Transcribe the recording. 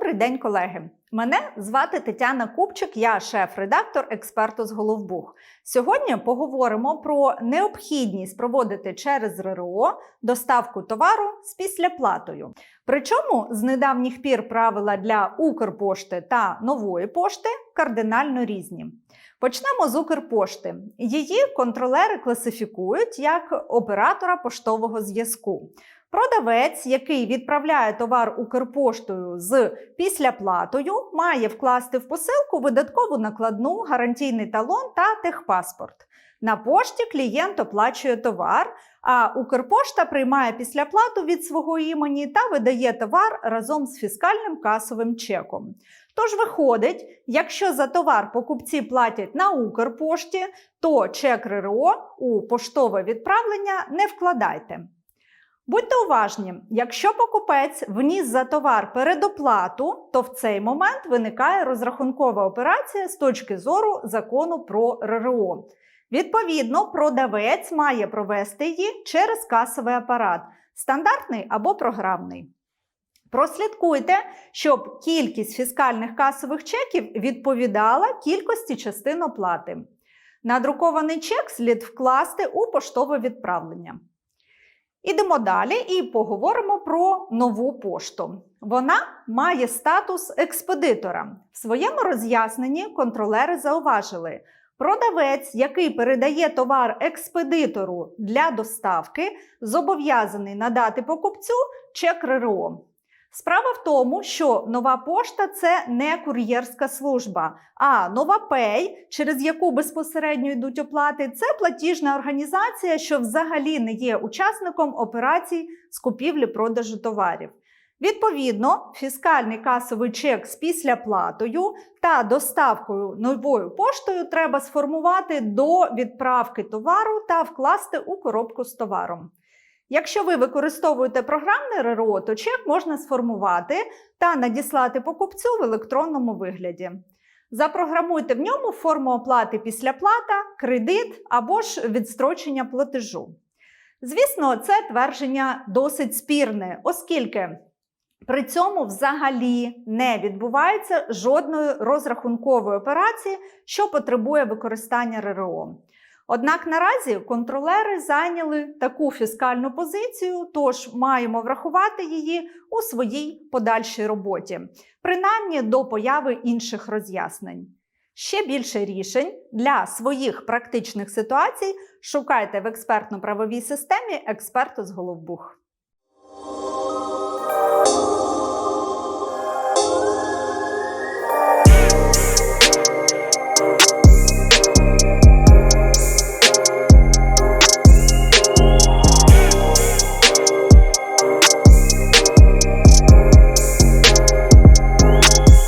Добрий день, колеги! Мене звати Тетяна Купчик, я шеф-редактор експерту з Головбух. Сьогодні поговоримо про необхідність проводити через РРО доставку товару з післяплатою. Причому з недавніх пір правила для Укрпошти та нової пошти кардинально різні. Почнемо з Укрпошти. Її контролери класифікують як оператора поштового зв'язку. Продавець, який відправляє товар Укрпоштою з післяплатою, має вкласти в посилку видаткову накладну, гарантійний талон та техпаспорт. На пошті клієнт оплачує товар, а Укрпошта приймає післяплату від свого імені та видає товар разом з фіскальним касовим чеком. Тож виходить, якщо за товар покупці платять на Укрпошті, то чек РРО у поштове відправлення не вкладайте. Будьте уважні, якщо покупець вніс за товар передоплату, то в цей момент виникає розрахункова операція з точки зору закону про РРО. Відповідно, продавець має провести її через касовий апарат, стандартний або програмний. Прослідкуйте, щоб кількість фіскальних касових чеків відповідала кількості частин оплати. Надрукований чек слід вкласти у поштове відправлення. Ідемо далі і поговоримо про нову пошту. Вона має статус експедитора. В своєму роз'ясненні контролери зауважили, продавець, який передає товар експедитору для доставки, зобов'язаний надати покупцю чек РРО. Справа в тому, що нова пошта це не кур'єрська служба, а нова Пей, через яку безпосередньо йдуть оплати, це платіжна організація, що взагалі не є учасником операцій з купівлі-продажу товарів. Відповідно, фіскальний касовий чек з післяплатою та доставкою новою поштою треба сформувати до відправки товару та вкласти у коробку з товаром. Якщо ви використовуєте програмне РРО, то чек можна сформувати та надіслати покупцю в електронному вигляді. Запрограмуйте в ньому форму оплати післяплата, кредит або ж відстрочення платежу. Звісно, це твердження досить спірне, оскільки при цьому взагалі не відбувається жодної розрахункової операції, що потребує використання РРО. Однак наразі контролери зайняли таку фіскальну позицію, тож маємо врахувати її у своїй подальшій роботі, принаймні до появи інших роз'яснень. Ще більше рішень для своїх практичних ситуацій шукайте в експертно-правовій системі експерту з Головбух.